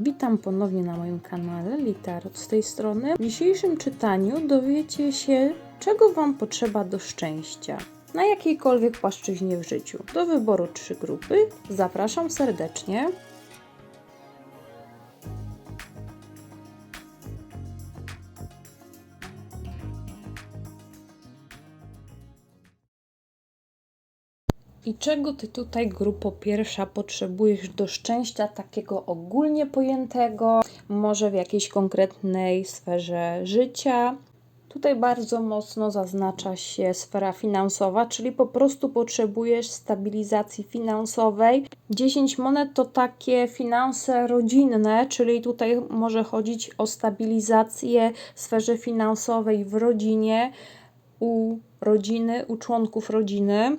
Witam ponownie na moim kanale Litarot z tej strony. W dzisiejszym czytaniu dowiecie się, czego Wam potrzeba do szczęścia na jakiejkolwiek płaszczyźnie w życiu. Do wyboru trzy grupy. Zapraszam serdecznie. I czego ty tutaj, grupo pierwsza, potrzebujesz do szczęścia takiego ogólnie pojętego, może w jakiejś konkretnej sferze życia? Tutaj bardzo mocno zaznacza się sfera finansowa, czyli po prostu potrzebujesz stabilizacji finansowej. 10 monet to takie finanse rodzinne, czyli tutaj może chodzić o stabilizację w sferze finansowej w rodzinie, u rodziny, u członków rodziny.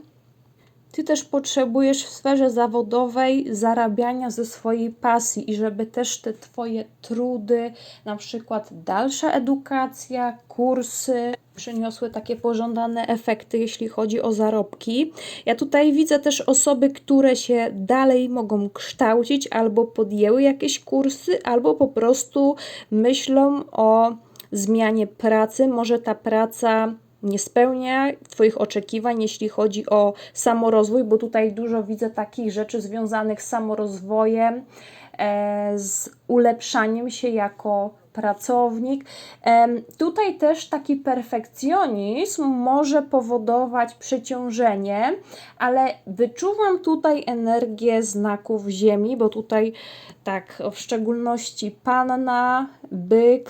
Ty też potrzebujesz w sferze zawodowej zarabiania ze swojej pasji i żeby też te Twoje trudy, na przykład dalsza edukacja, kursy, przyniosły takie pożądane efekty, jeśli chodzi o zarobki. Ja tutaj widzę też osoby, które się dalej mogą kształcić, albo podjęły jakieś kursy, albo po prostu myślą o zmianie pracy. Może ta praca nie spełnia Twoich oczekiwań, jeśli chodzi o samorozwój, bo tutaj dużo widzę takich rzeczy związanych z samorozwojem, e, z ulepszaniem się jako pracownik. Tutaj też taki perfekcjonizm może powodować przeciążenie, ale wyczuwam tutaj energię znaków Ziemi, bo tutaj tak w szczególności panna, byk,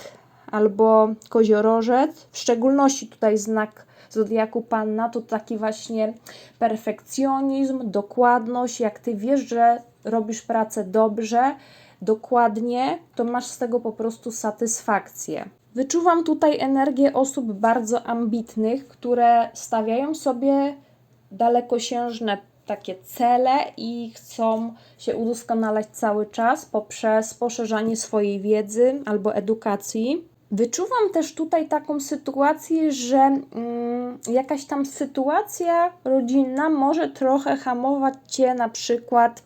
albo koziorożec, w szczególności tutaj znak zodiaku panna, to taki właśnie perfekcjonizm, dokładność, jak ty wiesz, że robisz pracę dobrze, dokładnie, to masz z tego po prostu satysfakcję. Wyczuwam tutaj energię osób bardzo ambitnych, które stawiają sobie dalekosiężne takie cele i chcą się udoskonalać cały czas poprzez poszerzanie swojej wiedzy albo edukacji. Wyczuwam też tutaj taką sytuację, że mm, jakaś tam sytuacja rodzinna może trochę hamować cię na przykład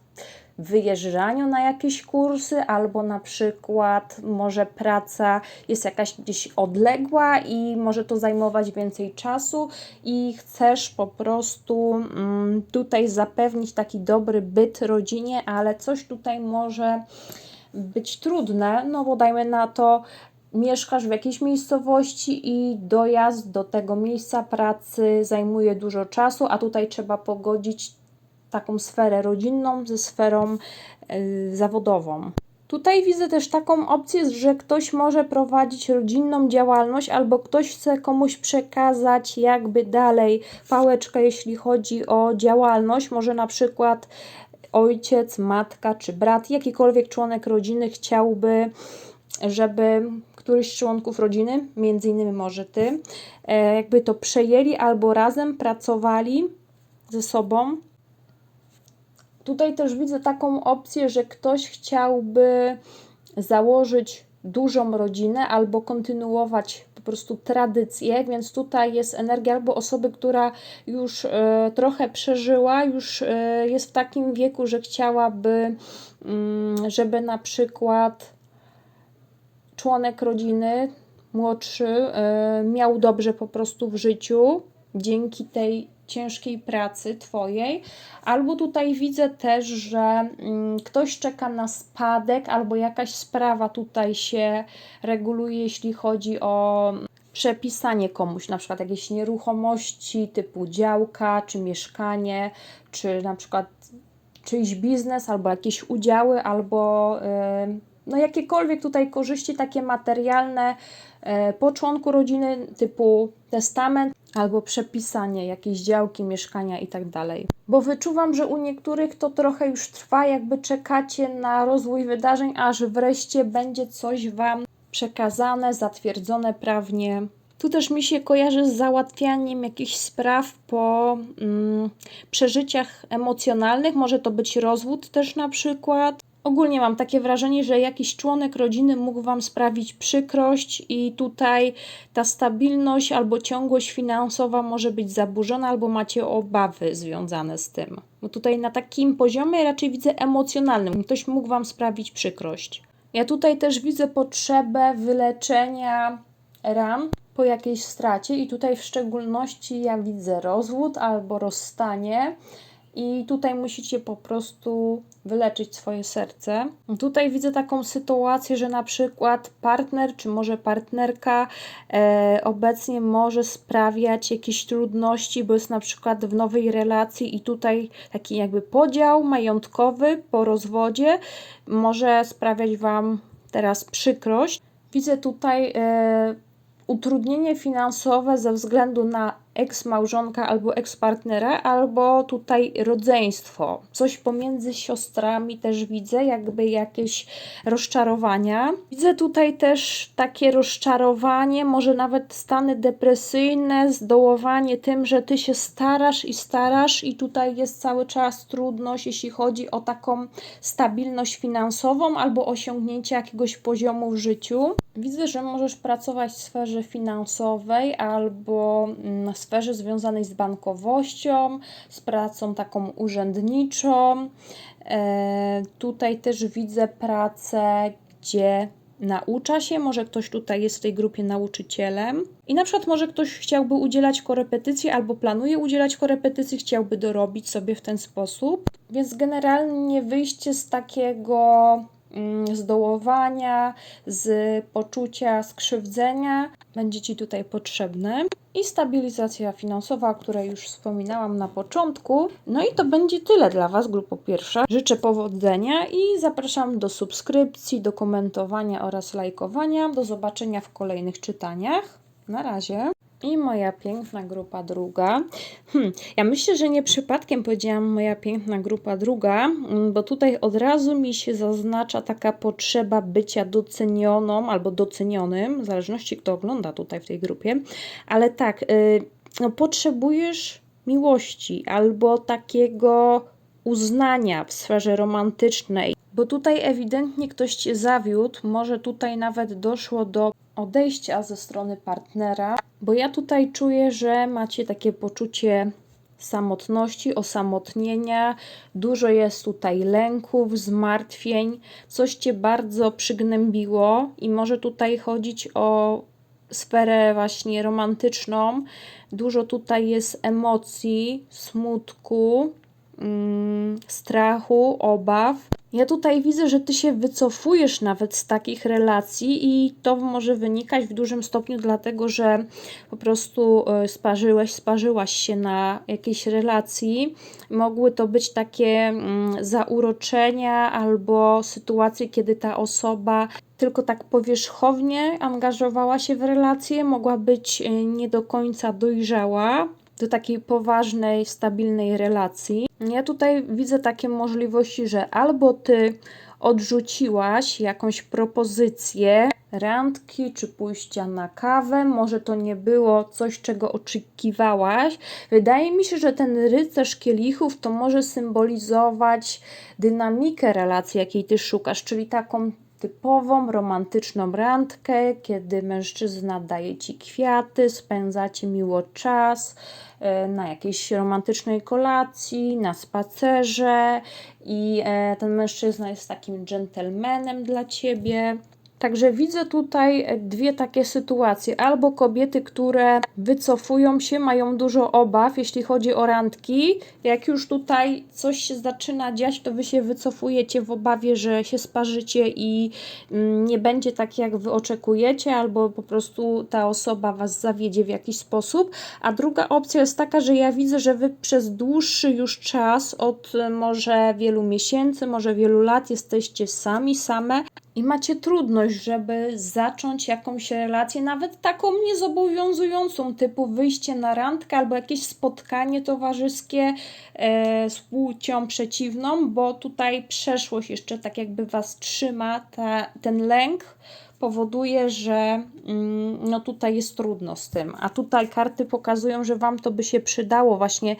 w wyjeżdżaniu na jakieś kursy, albo na przykład może praca jest jakaś gdzieś odległa i może to zajmować więcej czasu i chcesz po prostu mm, tutaj zapewnić taki dobry byt rodzinie, ale coś tutaj może być trudne, no bo dajmy na to, mieszkasz w jakiejś miejscowości i dojazd do tego miejsca pracy zajmuje dużo czasu, a tutaj trzeba pogodzić taką sferę rodzinną ze sferą y, zawodową. Tutaj widzę też taką opcję, że ktoś może prowadzić rodzinną działalność, albo ktoś chce komuś przekazać jakby dalej pałeczkę, jeśli chodzi o działalność. Może na przykład ojciec, matka czy brat, jakikolwiek członek rodziny chciałby, żeby któryś z członków rodziny, między innymi może ty, e, jakby to przejęli albo razem pracowali ze sobą. Tutaj też widzę taką opcję, że ktoś chciałby założyć dużą rodzinę albo kontynuować po prostu tradycję, więc tutaj jest energia albo osoby, która już e, trochę przeżyła, już e, jest w takim wieku, że chciałaby, mm, żeby na przykład członek rodziny młodszy e, miał dobrze po prostu w życiu dzięki tej ciężkiej pracy Twojej, albo tutaj widzę też, że mm, ktoś czeka na spadek, albo jakaś sprawa tutaj się reguluje, jeśli chodzi o przepisanie komuś, na przykład jakieś nieruchomości typu działka, czy mieszkanie, czy na przykład czyjś biznes, albo jakieś udziały, albo yy, no jakiekolwiek tutaj korzyści takie materialne e, po członku rodziny typu testament albo przepisanie jakiejś działki, mieszkania i tak. Bo wyczuwam, że u niektórych to trochę już trwa, jakby czekacie na rozwój wydarzeń, aż wreszcie będzie coś Wam przekazane, zatwierdzone prawnie. Tu też mi się kojarzy z załatwianiem jakichś spraw po mm, przeżyciach emocjonalnych. Może to być rozwód też na przykład, Ogólnie mam takie wrażenie, że jakiś członek rodziny mógł Wam sprawić przykrość, i tutaj ta stabilność albo ciągłość finansowa może być zaburzona, albo macie obawy związane z tym. Bo tutaj na takim poziomie raczej widzę emocjonalnym. Ktoś mógł Wam sprawić przykrość. Ja tutaj też widzę potrzebę wyleczenia ran po jakiejś stracie i tutaj w szczególności ja widzę rozwód albo rozstanie i tutaj musicie po prostu wyleczyć swoje serce. Tutaj widzę taką sytuację, że na przykład partner czy może partnerka e, obecnie może sprawiać jakieś trudności, bo jest na przykład w nowej relacji i tutaj taki jakby podział majątkowy po rozwodzie może sprawiać Wam teraz przykrość. Widzę tutaj e, utrudnienie finansowe ze względu na eks-małżonka albo eks-partnera, albo tutaj rodzeństwo. Coś pomiędzy siostrami też widzę, jakby jakieś rozczarowania. Widzę tutaj też takie rozczarowanie, może nawet stany depresyjne, zdołowanie tym, że ty się starasz i starasz, i tutaj jest cały czas trudność, jeśli chodzi o taką stabilność finansową albo osiągnięcie jakiegoś poziomu w życiu. Widzę, że możesz pracować w sferze finansowej albo mm, w sferze związanej z bankowością, z pracą taką urzędniczą. E, tutaj też widzę pracę, gdzie naucza się, może ktoś tutaj jest w tej grupie nauczycielem i na przykład może ktoś chciałby udzielać korepetycji albo planuje udzielać korepetycji, chciałby dorobić sobie w ten sposób. Więc generalnie wyjście z takiego zdołowania, z poczucia skrzywdzenia będzie Ci tutaj potrzebne. I stabilizacja finansowa, o której już wspominałam na początku. No i to będzie tyle dla Was, grupo pierwsza. Życzę powodzenia i zapraszam do subskrypcji, do komentowania oraz lajkowania. Do zobaczenia w kolejnych czytaniach. Na razie. I moja piękna grupa druga. Hmm, ja myślę, że nie przypadkiem powiedziałam moja piękna grupa druga, mm, bo tutaj od razu mi się zaznacza taka potrzeba bycia docenioną albo docenionym, w zależności kto ogląda tutaj w tej grupie. Ale tak, yy, no, potrzebujesz miłości albo takiego uznania w sferze romantycznej, bo tutaj ewidentnie ktoś cię zawiódł, może tutaj nawet doszło do odejścia ze strony partnera, bo ja tutaj czuję, że macie takie poczucie samotności, osamotnienia, dużo jest tutaj lęków, zmartwień, coś cię bardzo przygnębiło i może tutaj chodzić o sferę właśnie romantyczną. Dużo tutaj jest emocji, smutku, strachu, obaw. Ja tutaj widzę, że ty się wycofujesz nawet z takich relacji, i to może wynikać w dużym stopniu dlatego, że po prostu e, sparzyłeś, sparzyłaś się na jakiejś relacji. Mogły to być takie mm, zauroczenia albo sytuacje, kiedy ta osoba tylko tak powierzchownie angażowała się w relację, mogła być e, nie do końca dojrzała do takiej poważnej, stabilnej relacji. Ja tutaj widzę takie możliwości, że albo ty odrzuciłaś jakąś propozycję randki czy pójścia na kawę, może to nie było coś, czego oczekiwałaś. Wydaje mi się, że ten rycerz kielichów to może symbolizować dynamikę relacji, jakiej ty szukasz, czyli taką typową romantyczną randkę, kiedy mężczyzna daje ci kwiaty, spędzacie miło czas e, na jakiejś romantycznej kolacji, na spacerze i e, ten mężczyzna jest takim gentlemanem dla ciebie. Także widzę tutaj dwie takie sytuacje. Albo kobiety, które wycofują się, mają dużo obaw, jeśli chodzi o randki. Jak już tutaj coś się zaczyna dziać, to wy się wycofujecie w obawie, że się sparzycie i mm, nie będzie tak, jak wy oczekujecie, albo po prostu ta osoba was zawiedzie w jakiś sposób. A druga opcja jest taka, że ja widzę, że wy przez dłuższy już czas, od może wielu miesięcy, może wielu lat, jesteście sami, same i macie trudność, żeby zacząć jakąś relację, nawet taką niezobowiązującą, typu wyjście na randkę albo jakieś spotkanie towarzyskie e, z płcią przeciwną, bo tutaj przeszłość jeszcze tak jakby was trzyma, ta, ten lęk powoduje, że mm, no tutaj jest trudno z tym. A tutaj karty pokazują, że Wam to by się przydało właśnie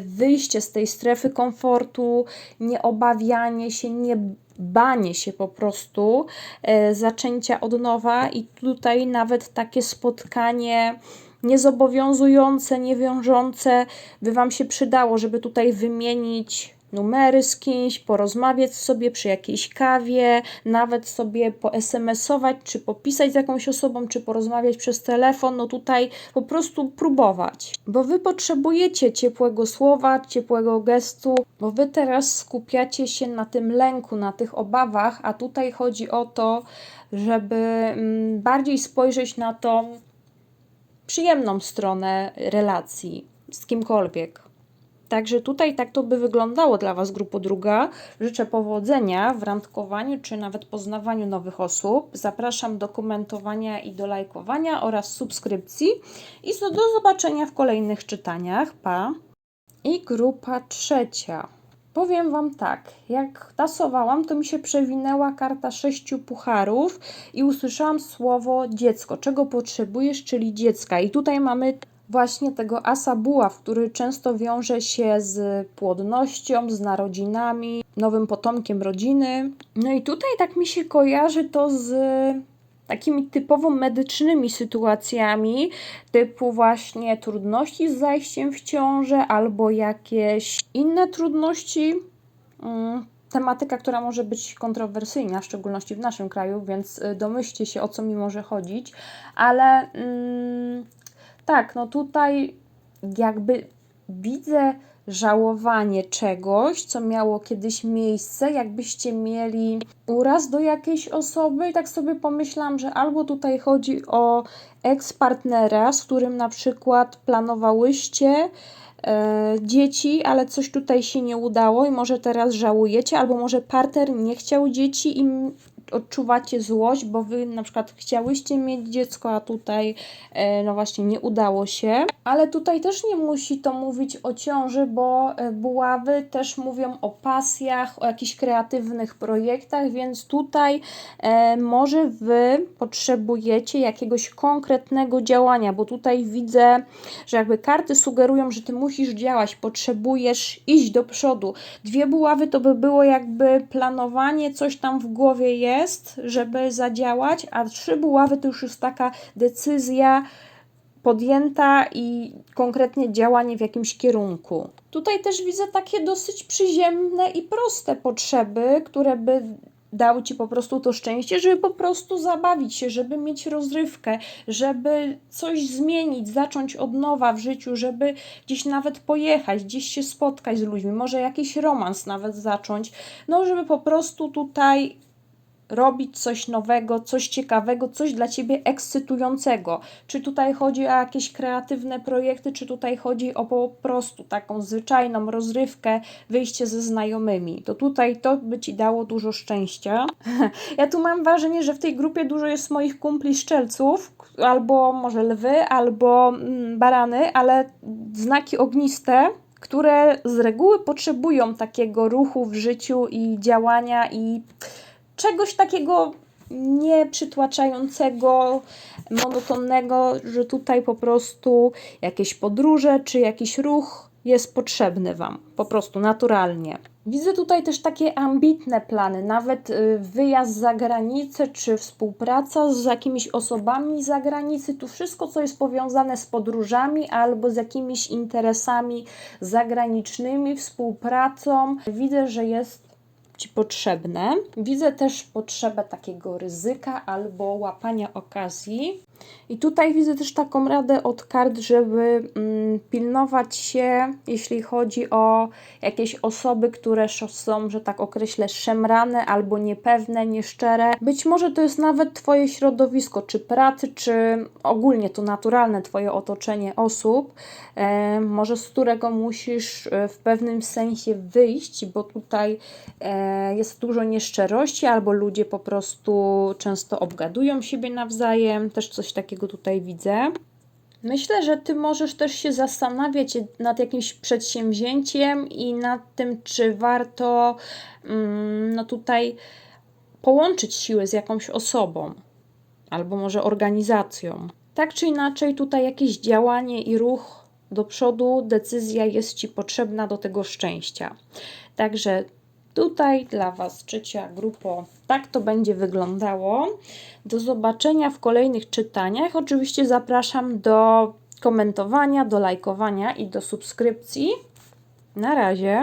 wyjście z tej strefy komfortu, nie obawianie się, nie banie się po prostu e, zaczęcia od nowa i tutaj nawet takie spotkanie niezobowiązujące, niewiążące by Wam się przydało, żeby tutaj wymienić numery z kimś, porozmawiać sobie przy jakiejś kawie, nawet sobie po SMS-ować, czy popisać z jakąś osobą, czy porozmawiać przez telefon, no tutaj po prostu próbować. Bo wy potrzebujecie ciepłego słowa, ciepłego gestu, bo wy teraz skupiacie się na tym lęku, na tych obawach, a tutaj chodzi o to, żeby mm, bardziej spojrzeć na tą przyjemną stronę relacji z kimkolwiek. Także tutaj tak to by wyglądało dla Was, grupo druga. Życzę powodzenia w randkowaniu czy nawet poznawaniu nowych osób. Zapraszam do komentowania i do lajkowania oraz subskrypcji. I do zobaczenia w kolejnych czytaniach. Pa! I grupa trzecia. Powiem Wam tak, jak tasowałam, to mi się przewinęła karta sześciu pucharów i usłyszałam słowo dziecko, czego potrzebujesz, czyli dziecka. I tutaj mamy właśnie tego asa buław, który często wiąże się z płodnością, z narodzinami, nowym potomkiem rodziny. No i tutaj tak mi się kojarzy to z takimi typowo medycznymi sytuacjami, typu właśnie trudności z zajściem w ciążę albo jakieś inne trudności. Mm, Tematyka, która może być kontrowersyjna, w szczególności w naszym kraju, więc y, domyślcie się o co mi może chodzić, ale mm, tak, no tutaj jakby widzę żałowanie czegoś, co miało kiedyś miejsce, jakbyście mieli uraz do jakiejś osoby. I tak sobie pomyślałam, że albo tutaj chodzi o ex-partnera, z którym na przykład planowałyście e, dzieci, ale coś tutaj się nie udało i może teraz żałujecie, albo może partner nie chciał dzieci i odczuwacie złość, bo wy na przykład chciałyście mieć dziecko, a tutaj e, no właśnie nie udało się. Ale tutaj też nie musi to mówić o ciąży, bo e, buławy też mówią o pasjach, o jakichś kreatywnych projektach, więc tutaj e, może wy potrzebujecie jakiegoś konkretnego działania, bo tutaj widzę, że jakby karty sugerują, że ty musisz działać, potrzebujesz iść do przodu. Dwie buławy to by było jakby planowanie, coś tam w głowie jest, żeby zadziałać, a trzy buławy to już jest taka decyzja podjęta i konkretnie działanie w jakimś kierunku. Tutaj też widzę takie dosyć przyziemne i proste potrzeby, które by dały ci po prostu to szczęście, żeby po prostu zabawić się, żeby mieć rozrywkę, żeby coś zmienić, zacząć od nowa w życiu, żeby gdzieś nawet pojechać, gdzieś się spotkać z ludźmi, może jakiś romans nawet zacząć, no żeby po prostu tutaj robić coś nowego, coś ciekawego, coś dla ciebie ekscytującego. Czy tutaj chodzi o jakieś kreatywne projekty, czy tutaj chodzi o po prostu taką zwyczajną rozrywkę, wyjście ze znajomymi. To tutaj to by ci dało dużo szczęścia. ja tu mam wrażenie, że w tej grupie dużo jest moich kumpli szczelców, albo może lwy, albo mm, barany, ale znaki ogniste które z reguły potrzebują takiego ruchu w życiu i działania i czegoś takiego nieprzytłaczającego, monotonnego, że tutaj po prostu jakieś podróże czy jakiś ruch jest potrzebny Wam, po prostu naturalnie. Widzę tutaj też takie ambitne plany, nawet y, wyjazd za granicę, czy współpraca z jakimiś osobami z zagranicy, tu wszystko, co jest powiązane z podróżami albo z jakimiś interesami zagranicznymi, współpracą. Widzę, że jest Ci potrzebne. Widzę też potrzebę takiego ryzyka albo łapania okazji. I tutaj widzę też taką radę od kart, żeby mm, pilnować się, jeśli chodzi o jakieś osoby, które są, że tak określę, szemrane albo niepewne, nieszczere. Być może to jest nawet Twoje środowisko, czy pracy, czy ogólnie to naturalne Twoje otoczenie osób, e, może z którego musisz e, w pewnym sensie wyjść, bo tutaj e, jest dużo nieszczerości, albo ludzie po prostu często obgadują siebie nawzajem, też coś takiego tutaj widzę. Myślę, że ty możesz też się zastanawiać nad jakimś przedsięwzięciem i nad tym, czy warto mm, no tutaj połączyć siły z jakąś osobą albo może organizacją. Tak czy inaczej, tutaj jakieś działanie i ruch do przodu, decyzja jest ci potrzebna do tego szczęścia. Także tutaj dla Was trzecia grupo. Tak to będzie wyglądało. Do zobaczenia w kolejnych czytaniach. Oczywiście zapraszam do komentowania, do lajkowania i do subskrypcji. Na razie.